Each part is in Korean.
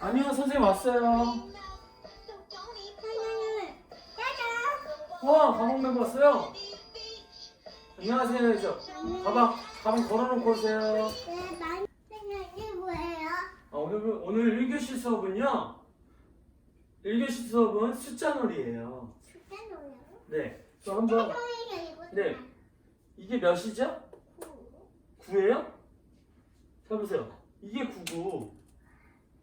아니요, 선생님 왔어요. 와, 가방 메고 왔어요. 안녕하세요. 저 가방 가방 걸어놓고 오세요. 네? 아, 오늘 오늘 1교시 수업은요. 9교시 수업은 숫자 놀이에요. 숫자 놀이요? 네. 저 한번 네. 이게 몇이죠? 9예요? 자 보세요. 이게 9고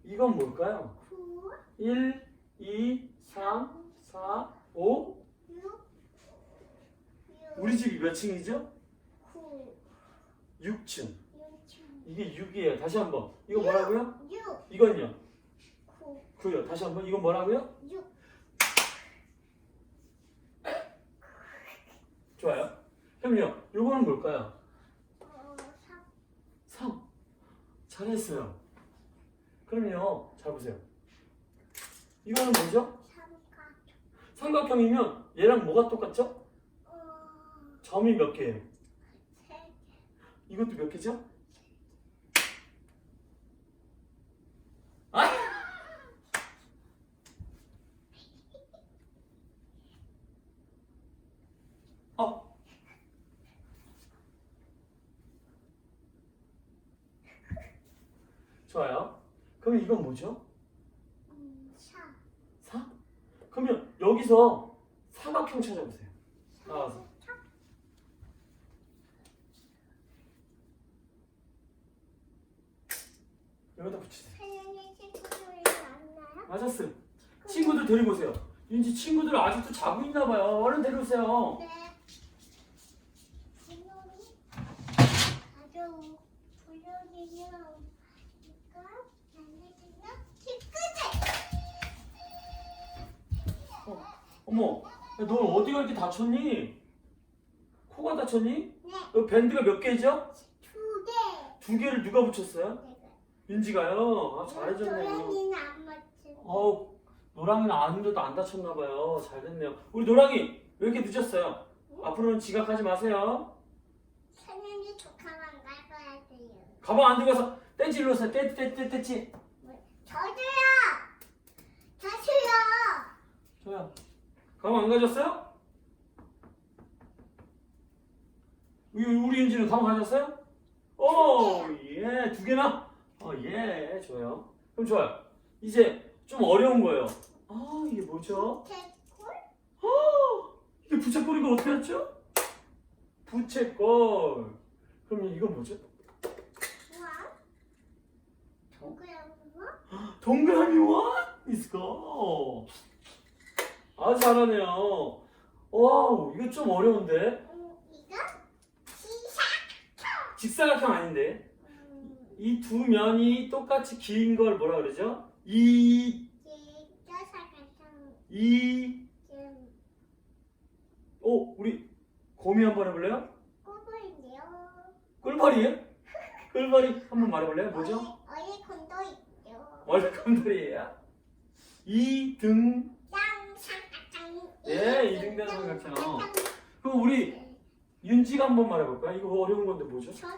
이건 뭘까요? 9, 1, 2, 3, 4, 5. 6, 6, 우리 집이 몇 층이죠? 9, 6층. 6, 이게 6이에요. 다시 한번. 이거 뭐라고요? 6, 이건요. 9, 9요. 다시 한번. 이건 뭐라고요? 6. 좋아요. 그럼요. 요거는 뭘까요? 어, 3, 3. 잘했어요. 그럼요. 잘 보세요. 이거는 뭐죠? 3, 삼각형이면 얘랑 뭐가 똑같죠? 어, 점이 몇 개예요? 3, 이것도 몇 개죠? 아! 어. 좋아요. 그럼 이건 뭐죠? 음, 4, 4? 그러면 여기서 사각형 찾아보세요. 나와서. 여기다 붙이세요. 사연이 친구? 맞았어요. 친구들 데리고 오세요. 윤지 친구들 아직도 자고 있나 봐요. 얼른 데려오세요. 네. 아주 부르기는 이 어머, 야, 너 어디가 이렇게 다쳤니? 코가 다쳤니? 네. 여기 밴드가 몇 개죠? 두 개. 두 개를 누가 붙였어요? 윤지가요. 아, 잘해줬네요. 도연이는 안 맞지. 어우, 노랑이는 아는데도 안 다쳤나 봐요. 잘 됐네요. 우리 노랑이 왜 이렇게 늦었어요? 앞으로는 지각하지 마세요. 사연이 조카만 나가야 돼요. 가방 안 들고 가서 떼지 일로 오세요. 떼, 떼, 떼, 떼지. 저도요. 저도요. 저요. 가방 안 가졌어요? 우리, 우리 윤지는 가방 가졌어요? 오, 예, 두 개나? 어, 예, 좋아요. 그럼 좋아요. 이제 좀 어려운 거예요. 아, 이게 뭐죠? 개꿀? 이게 부채꼴인 걸 어떻게 알았죠? 부채꼴. 그럼 이건 뭐죠? 와. 동그라미 동그라미 what is go? 아 잘하네요. 와우, 이거 좀 어려운데? 음. 직사각형 아닌데? 음, 이두 면이 똑같이 긴 걸 뭐라 그러죠? 이, 이거 사각형. 이, 좀 오, 우리 곰이 한번 해볼래요? 꼬불인데요. 꿀벌이에요? 꿀벌이 한번 말해볼래요? 뭐죠? 어디 건도 있죠. 원래 곰돌이에요? 이 등, 땅 사각형. 예, 이등변 삼각형. 그럼 우리 윤지가 한번 말해볼까? 이거 어려운 건데 뭐죠? 저다요.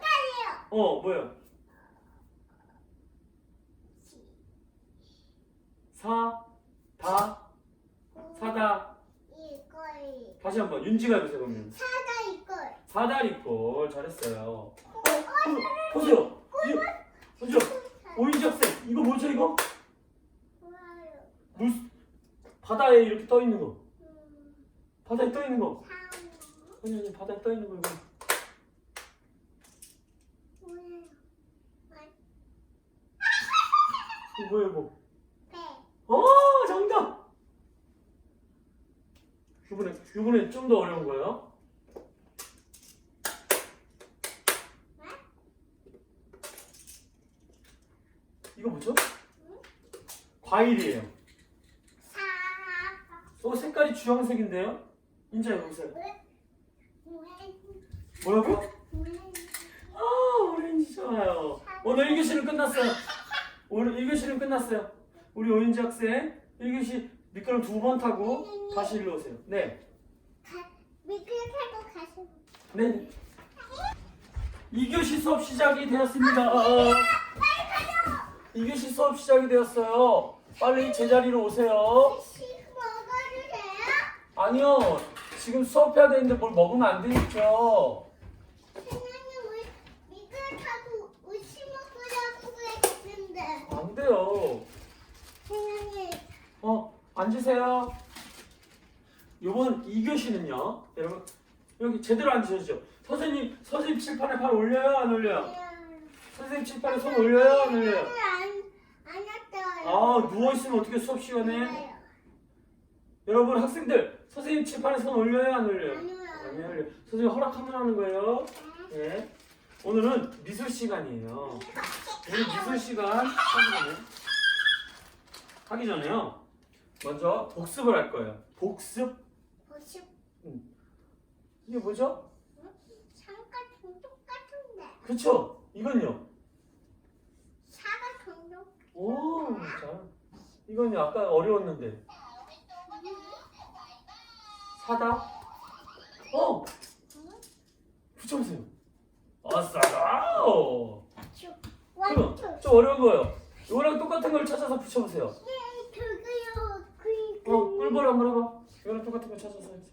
어, 뭐야? 사, 다, 사다. 이걸 다시 한번 윤지가 해보세요 그러면. 사다 이걸. 사다리꼴 잘했어요. 어, 보- 보세요. 이. 오인지 학생 이거 뭐죠 이거? 좋아요. 물 바다에 이렇게 떠 있는 거. 음, 바다에 떠 있는 거. 삼. 아니 아니 바다에 떠 있는 거 이거. 이거 뭐야 이거? 배. 어 정답. 이번에 이번에 좀 더 어려운 거예요. 이거 뭐죠? 과일이에요. 사. 어 색깔이 주황색인데요? 인자 여기 보세요. 뭐예요? 뭐라고? 아 오렌지 좋아요. 오늘 1교시는 끝났어요. 오늘 1교시는 끝났어요. 우리 오렌지 학생 1교시 미끄럼 두 번 타고 다시 일로 오세요. 네. 가, 미끌 타고 가시면. 네. 2교시 수업 시작이 되었습니다. 어, 어. 2교시 수업 시작이 되었어요. 빨리 제자리로 오세요. 식 먹어도 돼요? 아니요. 지금 수업해야 되는데 뭘 먹으면 안 되겠죠. 선생님 우리 미끄러 타고 우시 먹으라고 그랬는데 안 돼요. 선생님 어, 앉으세요. 요번 2교시는요. 여러분, 여기 제대로 앉으셔야죠. 선생님, 선생님 칠판에 발 올려요? 안 올려요? 선생님 칠판에 손 올려요? 안 올려요? 안 안 왔어요. 아, 누워있으면 어떻게 수업 시간에? 여러분, 학생들, 선생님 칠판에 손 올려요? 안 올려요? 안 올려요. 선생님 허락하면 하는 거예요. 예. 오늘은 미술 시간이에요. 우리 미술 시간 하기 전에 하기 전에요. 먼저 복습을 할 거예요. 복습 보시 이게 뭐죠? 상가 종족 같은데 그렇죠. 이건요. 종족. 오, 자, 이건요. 아까 어려웠는데 사다. 어, 붙여보세요. 아싸다. 그럼 원투. 좀 어려운 거예요. 이거랑 똑같은 걸 찾아서 붙여보세요. 네, 저거요. 그 어, 꿀벌 한번 해봐. 이거랑 똑같은 걸 찾아서 해보세요.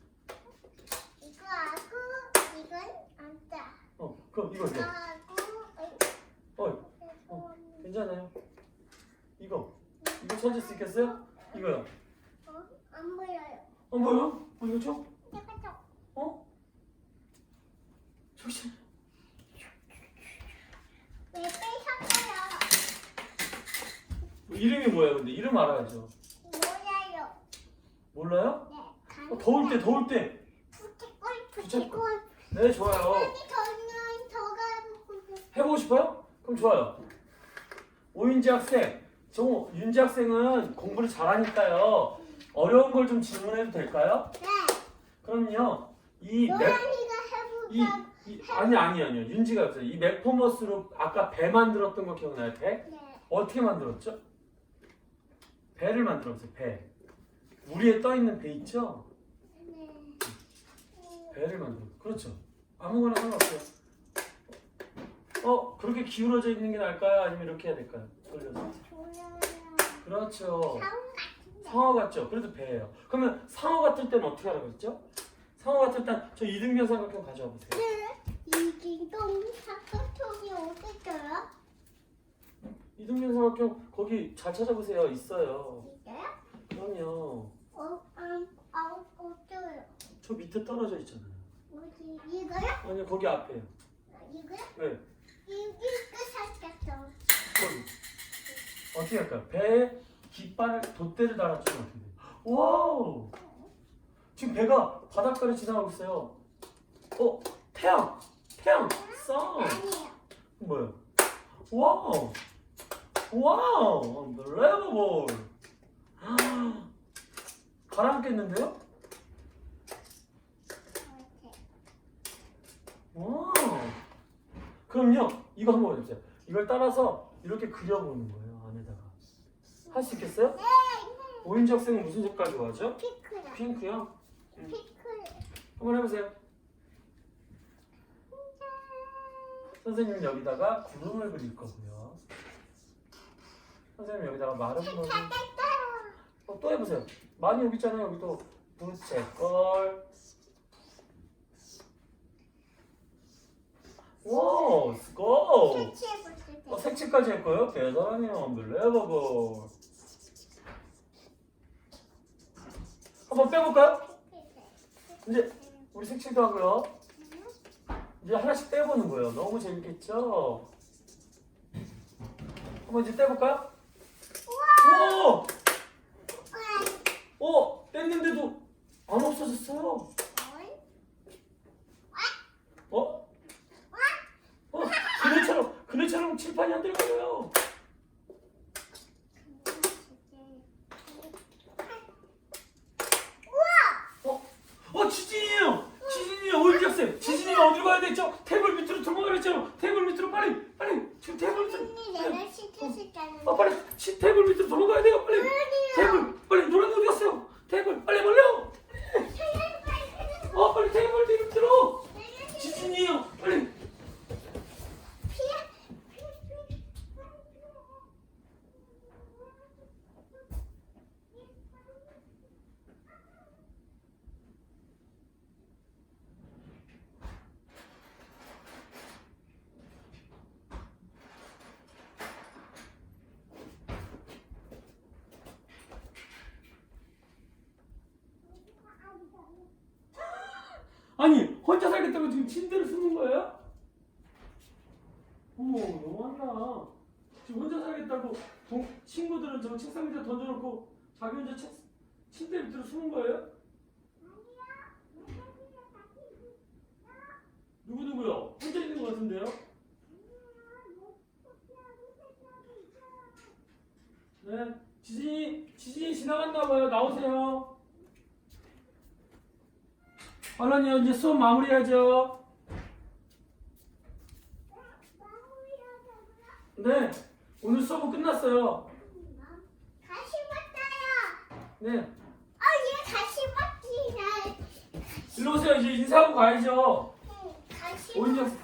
이거 하고 이건 안다. 어, 그럼 이거 이거 이거. 하고 어, 어, 괜찮아요. 이거 이거 찾을 수 있겠어요? 이거요. 어? 안 보여요. 안 보여? 어, 이거 죠 잠깐만. 어? 저기 왜 빼셨어요? 이름이 뭐야? 근데 이름 알아야죠. 몰라요. 몰라요? 네. 어, 더울 때 더울 때. 부채꼴 부채꼴. 네 좋아요. 아니 저는 저가 보고 해보고 싶어요? 그럼 좋아요. 오윤지 학생, 저 윤지 학생은 공부를 잘하니까요. 어려운 걸 좀 질문해도 될까요? 네. 그럼요. 이 맥, 노란이가 이, 해볼까? 이 아니 아니 아니요. 윤지가 없어요. 이 맥포머스로 아까 배 만들었던 거 기억나요? 배? 네. 어떻게 만들었죠? 배를 만들었어요. 배. 물 위에 떠 있는 배 있죠? 네. 배를 만들어. 그렇죠. 아무거나 상관없어요. 어 그렇게 기울어져 있는 게 나을까요? 아니면 이렇게 해야 될까요? 돌려서. 그렇죠. 상어 같죠? 그래도 배예요. 그러면 상어 같을 때는 어떻게 하라고 했죠? 상어 같을 땐저 이등변 삼각형 가져와 보세요. 네. 이기동 사과통이 어디 있어요? 이등변 삼각형 거기 잘 찾아보세요. 있어요. 이거요? 그럼요. 어, 음, 아, 어때요? 저 밑에 떨어져 있잖아요. 어디 이거요? 아니 거기 앞에요. 아, 이거요? 네. 이거 살짝죠. 거기. 어떻게 할까요? 배에 깃발을 돛대를 달아주면 어떻게 돼요? 와우! 지금 배가 바닷가를 지나가고 있어요. 어? 태양! 태양! 선! 아니에요. 뭐야? 와우! 와우! Unbelievable! 가라앉겠는데요? 와우! 그럼요, 이거 한번 해보세요. 이걸 따라서 이렇게 그려보는 거예요. 할 수 있겠어요? 네. 오인지 학생은 무슨 색깔 좋아하죠? 피크요. 핑크요? 피크. 한번 해보세요. 선생님은 여기다가 구름을 그릴 거고요. 선생님 여기다가 마른 찾았어요. 어, 또 해보세요. 많이 여기 있잖아요. 여기 또 부채걸. 와, 때. 어, 색칠까지 할 거예요? 대단하네요. unbelievable. 한번 빼볼까요? 이제 우리 색칠도 하고요. 이제 하나씩 떼보는 거예요. 너무 재밌겠죠? 한번 이제 떼볼까요? 우와! 어! 뗐는데도 안 없어졌어요. 어? 어? 그네처럼 그네처럼 칠판이 안 들어가요. 어 지진이에요. 지진이에요. 학생. 지진이 어디로 가야 되죠? 테이블 밑으로 도망가랬잖아. 테이블 밑으로 빨리 빨리 지금 테이블 밑으로. 언니 내가 시켰을까는 아 빨리 시, 테이블 밑으로 도망가야 돼요. 빨리 테이블 빨리 노란 어디 갔어요? 테이블 빨리 벌려. 어 빨리 테이블 밑으로. 지진이에요. 빨리. 아니 혼자 살겠다고 지금 침대를 쓰는 거예요? 어머 너무한다. 지금 혼자 살겠다고 동, 친구들은 저 책상 밑에 던져놓고 자기 혼자 책, 침대 밑으로 숨은 거예요? 누구 누구요? 혼자 있는 것 같은데요? 네, 지진이 지진이 지나갔나 봐요. 나오세요. 얼른요 이제 수업 마무리하죠. 네, 오늘 수업은 끝났어요. 다시 봤어요. 네, 어, 얘 다시 봤지. 일로 오세요. 이제 인사하고 가야죠. 나 다시. 오인영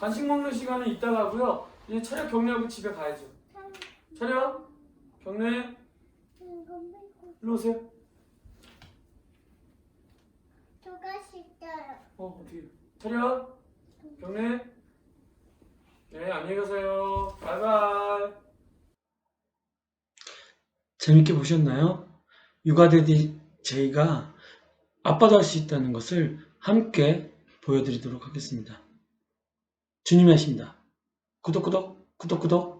간식 먹는 시간은 이따가 하고요. 이제 차렷 경례하고 집에 가야죠. 차렷 경례 일로 오세요. 누가 싫 어 어떻게 차렷 경례 네 안녕히 가세요. 바이바이. 재밌게 보셨나요? 육아대디 제이가 아빠도 할 수 있다는 것을 함께 보여드리도록 하겠습니다. 주님의 하십니다. 구독, 구독, 구독, 구독.